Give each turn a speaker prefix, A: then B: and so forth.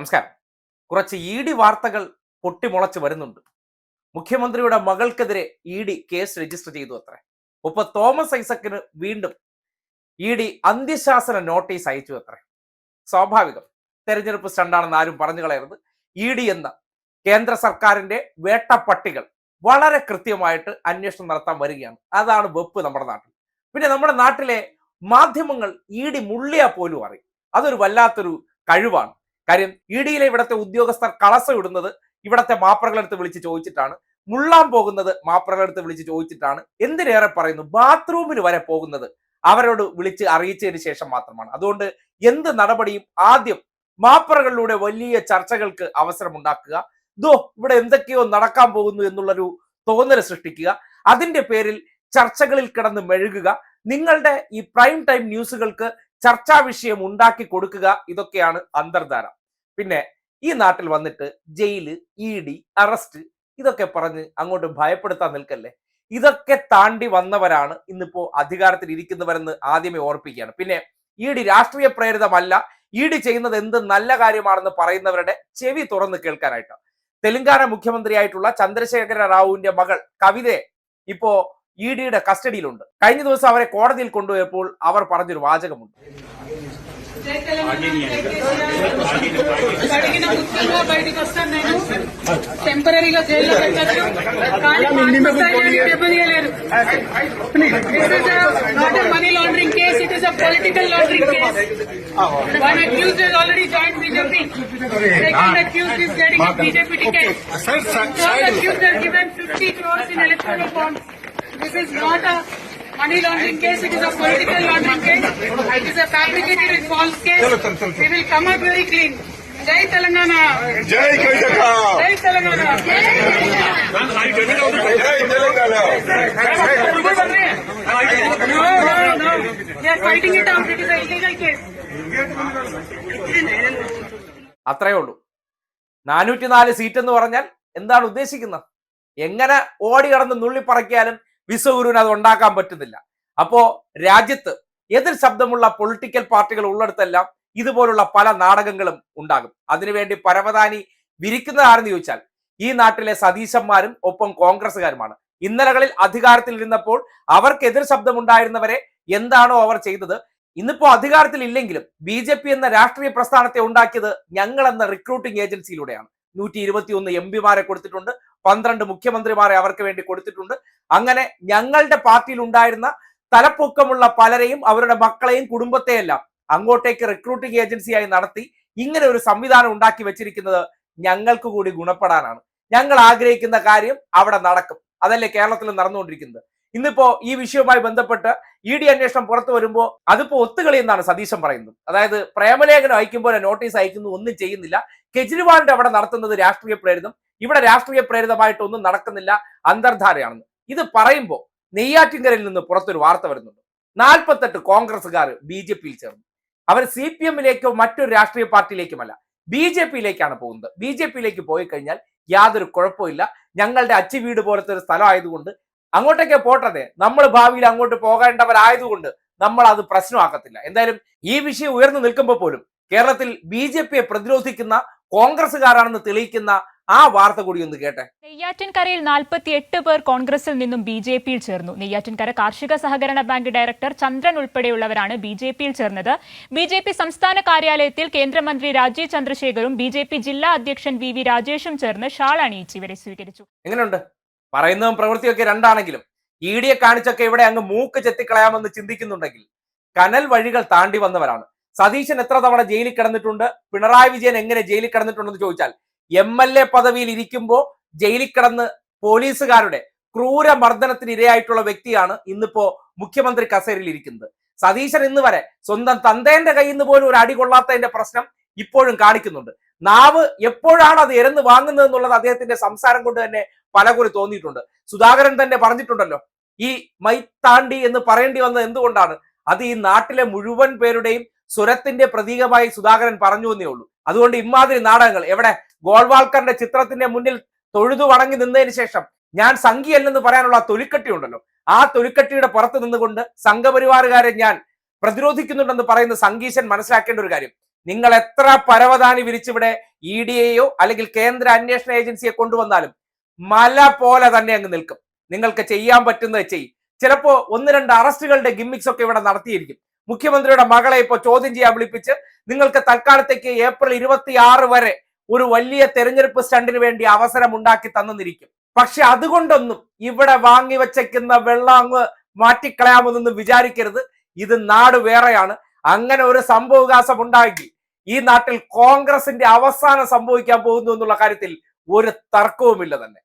A: നമസ്കാരം. കുറച്ച് E D വാർത്തകൾ പൊട്ടിമുളച്ച് വരുന്നുണ്ട്. മുഖ്യമന്ത്രിയുടെ മകൾക്കെതിരെ ഇ ഡി കേസ് രജിസ്റ്റർ ചെയ്തു അത്രേ. ഒപ്പം തോമസ് ഐസക്കിന് വീണ്ടും ഇ ഡി അന്ത്യശാസന നോട്ടീസ് അയച്ചു അത്രേ. സ്വാഭാവികം. തെരഞ്ഞെടുപ്പ് സ്റ്റണ്ടാണെന്ന് ആരും പറഞ്ഞു കളയരുത്. ഇ ഡി എന്ന കേന്ദ്ര സർക്കാരിന്റെ വേട്ടപ്പട്ടികൾ വളരെ കൃത്യമായിട്ട് അന്വേഷണം നടത്താൻ വരികയാണ്. അതാണ് വെപ്പ് നമ്മുടെ നാട്ടിൽ. പിന്നെ നമ്മുടെ നാട്ടിലെ മാധ്യമങ്ങൾ ഇ ഡി മുള്ളിയാ പോലും അറിയും. അതൊരു വല്ലാത്തൊരു കഴിവാണ്. കാര്യം ഇ ഡിയിലെ ഇവിടുത്തെ ഉദ്യോഗസ്ഥർ കളസം ഇടുന്നത് ഇവിടുത്തെ മാപ്രകളെടുത്ത് വിളിച്ച് ചോദിച്ചിട്ടാണ്. മുള്ളാൻ പോകുന്നത് മാപ്രകളെടുത്ത് വിളിച്ച് ചോദിച്ചിട്ടാണ്. എന്തിനേറെ പറയുന്നു? ബാത്റൂമിൽ വരെ പോകുന്നത് അവരോട് വിളിച്ച് അറിയിച്ചതിന് ശേഷം മാത്രമാണ്. അതുകൊണ്ട് എന്ത് നടപടിയും ആദ്യം മാപ്പറകളിലൂടെ വലിയ ചർച്ചകൾക്ക് അവസരം ദോ ഇവിടെ എന്തൊക്കെയോ നടക്കാൻ പോകുന്നു എന്നുള്ളൊരു തോന്നൽ സൃഷ്ടിക്കുക. അതിന്റെ പേരിൽ ചർച്ചകളിൽ കിടന്ന് മെഴുകുക. നിങ്ങളുടെ ഈ പ്രൈം ടൈം ന്യൂസുകൾക്ക് ചർച്ചാ വിഷയം ഉണ്ടാക്കി കൊടുക്കുക. ഇതൊക്കെയാണ് അന്തർധാര. പിന്നെ ഈ നാട്ടിൽ വന്നിട്ട് ജയിൽ ഇ ഡി അറസ്റ്റ് ഇതൊക്കെ പറഞ്ഞ് അങ്ങോട്ട് ഭയപ്പെടുത്താൻ നിൽക്കല്ലേ? ഇതൊക്കെ താണ്ടി വന്നവരാണ് ഇന്നിപ്പോ അധികാരത്തിൽ ഇരിക്കുന്നവരെന്ന് ആദ്യമേ ഓർപ്പിക്കുകയാണ്. പിന്നെ ഇ ഡി രാഷ്ട്രീയ പ്രേരിതമല്ല. ഇ ഡി ചെയ്യുന്നത് എന്ത് നല്ല കാര്യമാണെന്ന് പറയുന്നവരുടെ ചെവി തുറന്ന് കേൾക്കാനായിട്ട്. തെലങ്കാന മുഖ്യമന്ത്രിയായിട്ടുള്ള ചന്ദ്രശേഖര റാവുവിന്റെ മകൾ കവിതയെ ഇപ്പോ ഇ ഡിയുടെ കസ്റ്റഡിയിലുണ്ട്. കഴിഞ്ഞ ദിവസം അവരെ കോടതിയിൽ കൊണ്ടുപോയപ്പോൾ അവർ പറഞ്ഞൊരു വാചകമുണ്ട്.
B: అడిగిన ముఖ్యంగా బయటకు వస్తాను నేను. టెంపరీగా జైల్లో పెట్టచ్చు. కానీ not money laundering case it is a political laundering case one accused is already join BJP second accused is getting BJP ticket third accused are given 50 crores in electoral bonds. This is not a money laundering case, it is a political laundering case, it is a fabricated and false case. We will come up very clean. Jai Telangana!
C: Jai Kajaka.
B: Jai Telangana!
C: Jai Telangana! Jai Telangana!
B: Jai No, no, no. We are fighting it out. It is a illegal case.
A: അത്രയേ ഉള്ളൂ നാനൂറ്റിനാല് seat എന്ന് പറഞ്ഞാൽ എന്താണ് ഉദ്ദേശിക്കുന്നത് എങ്ങനെ ഓടി കടന്ന് നുള്ളിപ്പറക്കിയാലും വിശ്വഗുരുവിന് അത് ഉണ്ടാക്കാൻ പറ്റുന്നില്ല. അപ്പോ രാജ്യത്ത് എതിർ ശബ്ദമുള്ള പൊളിറ്റിക്കൽ പാർട്ടികൾ ഉള്ളിടത്തെല്ലാം ഇതുപോലുള്ള പല നാടകങ്ങളും ഉണ്ടാകും. അതിനുവേണ്ടി പരവതാനി വിരിക്കുന്നതാരെന്ന് ചോദിച്ചാൽ ഈ നാട്ടിലെ സതീശന്മാരും ഒപ്പം കോൺഗ്രസ്സുകാരുമാണ്. ഇന്നലകളിൽ അധികാരത്തിൽ ഇരുന്നപ്പോൾ എതിർ ശബ്ദമുണ്ടായിരുന്നവരെ എന്താണോ അവർ ചെയ്തത്. ഇന്നിപ്പോ അധികാരത്തിൽ ഇല്ലെങ്കിലും ബി ജെ പി എന്ന രാഷ്ട്രീയ പ്രസ്ഥാനത്തെ ഉണ്ടാക്കിയത് ഞങ്ങൾ എന്ന റിക്രൂട്ടിംഗ് ഏജൻസിയിലൂടെയാണ് നൂറ്റി ഇരുപത്തിയൊന്ന് എം പിമാരെ കൊടുത്തിട്ടുണ്ട്. പന്ത്രണ്ട് മുഖ്യമന്ത്രിമാരെ അവർക്ക് വേണ്ടി കൊടുത്തിട്ടുണ്ട്. അങ്ങനെ ഞങ്ങളുടെ പാർട്ടിയിൽ ഉണ്ടായിരുന്ന തലപ്പൊക്കമുള്ള പലരെയും അവരുടെ മക്കളെയും കുടുംബത്തെയെല്ലാം അങ്ങോട്ടേക്ക് റിക്രൂട്ടിംഗ് ഏജൻസിയായി നടത്തി ഇങ്ങനെ ഒരു സംവിധാനം ഉണ്ടാക്കി വെച്ചിരിക്കുന്നത് ഞങ്ങൾക്ക് കൂടി ഗുണപ്പെടാനാണ്. ഞങ്ങൾ ആഗ്രഹിക്കുന്ന കാര്യം അവിടെ നടക്കും. അതല്ലേ കേരളത്തിൽ നടന്നുകൊണ്ടിരിക്കുന്നത്. ഇന്നിപ്പോ ഈ വിഷയവുമായി ബന്ധപ്പെട്ട് ഇ ഡി അന്വേഷണം പുറത്തു വരുമ്പോൾ അതിപ്പോ ഒത്തുകളി എന്നാണ് സതീശൻ പറയുന്നത്. അതായത് പ്രേമലേഖനം അയക്കുമ്പോൾ നോട്ടീസ് അയക്കുന്നു ഒന്നും ചെയ്യുന്നില്ല. കെജ്രിവാളിന്റെ അവിടെ നടത്തുന്നത് രാഷ്ട്രീയ പ്രേരിതം. ഇവിടെ രാഷ്ട്രീയ പ്രേരിതമായിട്ടൊന്നും നടക്കുന്നില്ല അന്തർധാരയാണെന്ന്. ഇത് പറയുമ്പോൾ നെയ്യാറ്റിങ്കരയിൽ നിന്ന് പുറത്തൊരു വാർത്ത വരുന്നുണ്ട്. നാൽപ്പത്തെട്ട് കോൺഗ്രസ്സുകാർ ബി ജെ പിയിൽ ചേർന്നു. അവർ സി പി എമ്മിലേക്കോ മറ്റൊരു രാഷ്ട്രീയ പാർട്ടിയിലേക്കുമല്ല ബി ജെ പിയിലേക്കാണ് പോകുന്നത്. ബി ജെ പിയിലേക്ക് പോയി കഴിഞ്ഞാൽ യാതൊരു കുഴപ്പമില്ല ഞങ്ങളുടെ അച്ചി വീട് പോലത്തെ ഒരു സ്ഥലം ആയതുകൊണ്ട് അങ്ങോട്ടേക്ക് പോട്ടതെ നമ്മൾ ഭാവിയിൽ അങ്ങോട്ട് പോകേണ്ടവരായതുകൊണ്ട് നമ്മൾ അത് പ്രശ്നമാക്കത്തില്ല. എന്തായാലും ഈ വിഷയം ഉയർന്നു നിൽക്കുമ്പോൾ പോലും കേരളത്തിൽ ബി ജെ പിയെ പ്രതിരോധിക്കുന്ന കോൺഗ്രസ്സുകാരാണെന്ന് തെളിയിക്കുന്ന ആ വാർത്ത കൂടി ഒന്ന് കേട്ടെ.
D: നെയ്യാറ്റിൻകരയിൽ നാൽപ്പത്തി എട്ട് പേർ കോൺഗ്രസിൽ നിന്നും ബി ജെ പിയിൽ ചേർന്നു. നെയ്യാറ്റിൻകര കാർഷിക സഹകരണ ബാങ്ക് ഡയറക്ടർ ചന്ദ്രൻ ഉൾപ്പെടെയുള്ളവരാണ് ബി ജെ പിയിൽ ചേർന്നത്. ബി ജെ പി സംസ്ഥാന കാര്യാലയത്തിൽ കേന്ദ്രമന്ത്രി രാജീവ് ചന്ദ്രശേഖറും ബി ജെ പി ജില്ലാ അധ്യക്ഷൻ വി വി രാജേഷും ചേർന്ന് ഷാൾ അണിയിച്ച് ഇവരെ സ്വീകരിച്ചു.
A: എങ്ങനെയുണ്ട്? പറയുന്നതും പ്രവൃത്തിയൊക്കെ രണ്ടാണെങ്കിലും ഇ ഡിയെ കാണിച്ചൊക്കെ ഇവിടെ അങ്ങ് മൂക്ക് ചെത്തിക്കളയാമെന്ന് ചിന്തിക്കുന്നുണ്ടെങ്കിൽ കനൽ വഴികൾ താണ്ടി വന്നവരാണ്. സതീശൻ എത്ര തവണ ജയിലിൽ കിടന്നിട്ടുണ്ട്? പിണറായി വിജയൻ എങ്ങനെ ജയിലിൽ കിടന്നിട്ടുണ്ടെന്ന് ചോദിച്ചാൽ എം എൽ എ പദവിയിൽ ഇരിക്കുമ്പോൾ ജയിലിൽ കിടന്ന് പോലീസുകാരുടെ ക്രൂര മർദ്ദനത്തിന് ഇരയായിട്ടുള്ള വ്യക്തിയാണ് ഇന്നിപ്പോ മുഖ്യമന്ത്രി കസേരയിൽ ഇരിക്കുന്നത്. സതീശൻ ഇന്ന് വരെ സ്വന്തം തന്തേന്റെ കയ്യിൽ നിന്ന് പോലും ഒരു അടി കൊള്ളാത്തതിന്റെ പ്രശ്നം ഇപ്പോഴും കാണിക്കുന്നുണ്ട്. നാവ് എപ്പോഴാണ് അത് എരന്ന് വാങ്ങുന്നത് എന്നുള്ളത് അദ്ദേഹത്തിന്റെ സംസാരം കൊണ്ട് തന്നെ പലകുറി തോന്നിയിട്ടുണ്ട്. സുധാകരൻ തന്നെ പറഞ്ഞിട്ടുണ്ടല്ലോ ഈ മൈത്താണ്ടി എന്ന് പറയേണ്ടി വന്നത് എന്തുകൊണ്ടാണ്? അത് ഈ നാട്ടിലെ മുഴുവൻ പേരുടെയും സ്വരത്തിന്റെ പ്രതീകമായി സുധാകരൻ പറഞ്ഞു എന്നേ ഉള്ളൂ. അതുകൊണ്ട് ഇമാതിരി നാടകങ്ങൾ. എവിടെ? ഗോൾവാൾക്കറിന്റെ ചിത്രത്തിന്റെ മുന്നിൽ തൊഴുതു വണങ്ങി നിന്നതിന് ശേഷം ഞാൻ സംഖ്യയല്ലെന്ന് പറയാനുള്ള തൊലിക്കട്ടി ഉണ്ടല്ലോ. ആ തൊലിക്കട്ടിയുടെ പുറത്ത് നിന്നുകൊണ്ട് സംഘപരിവാറുകാരെ ഞാൻ പ്രതിരോധിക്കുന്നുണ്ടെന്ന് പറയുന്ന സംഗീശൻ മനസ്സിലാക്കേണ്ട ഒരു കാര്യം. നിങ്ങൾ എത്ര പരവതാനി വിരിച്ചിവിടെ ഇ ഡി എയോ അല്ലെങ്കിൽ കേന്ദ്ര അന്വേഷണ ഏജൻസിയെ കൊണ്ടുവന്നാലും മല പോലെ തന്നെ അങ്ങ് നിൽക്കും. നിങ്ങൾക്ക് ചെയ്യാൻ പറ്റുന്നത് ചെയ്യും ചിലപ്പോ ഒന്ന് രണ്ട് അറസ്റ്റുകളുടെ ഗിമ്മിക്സ് ഒക്കെ ഇവിടെ നടത്തിയിരിക്കും. മുഖ്യമന്ത്രിയുടെ മകളെ ഇപ്പോൾ ചോദ്യം ചെയ്യാൻ വിളിപ്പിച്ച് നിങ്ങൾക്ക് തൽക്കാലത്തേക്ക് ഏപ്രിൽ ഇരുപത്തി ആറ് വരെ ഒരു വലിയ തെരഞ്ഞെടുപ്പ് സ്റ്റണ്ടിന് വേണ്ടി അവസരം ഉണ്ടാക്കി തന്നിരിക്കും. പക്ഷെ അതുകൊണ്ടൊന്നും ഇവിടെ വാങ്ങി വച്ചേക്കുന്ന വെള്ളം അങ്ങ് മാറ്റിക്കളയാമെന്നൊന്നും വിചാരിക്കരുത്. ഇത് നാട് വേറെയാണ്. അങ്ങനെ ഒരു സംഭവവികാസം ഉണ്ടാക്കി ഈ നാട്ടിൽ കോൺഗ്രസിന്റെ അവസാനം സംഭവിക്കാൻ പോകുന്നു എന്നുള്ള കാര്യത്തിൽ ഒരു തർക്കവുമില്ല തന്നെ.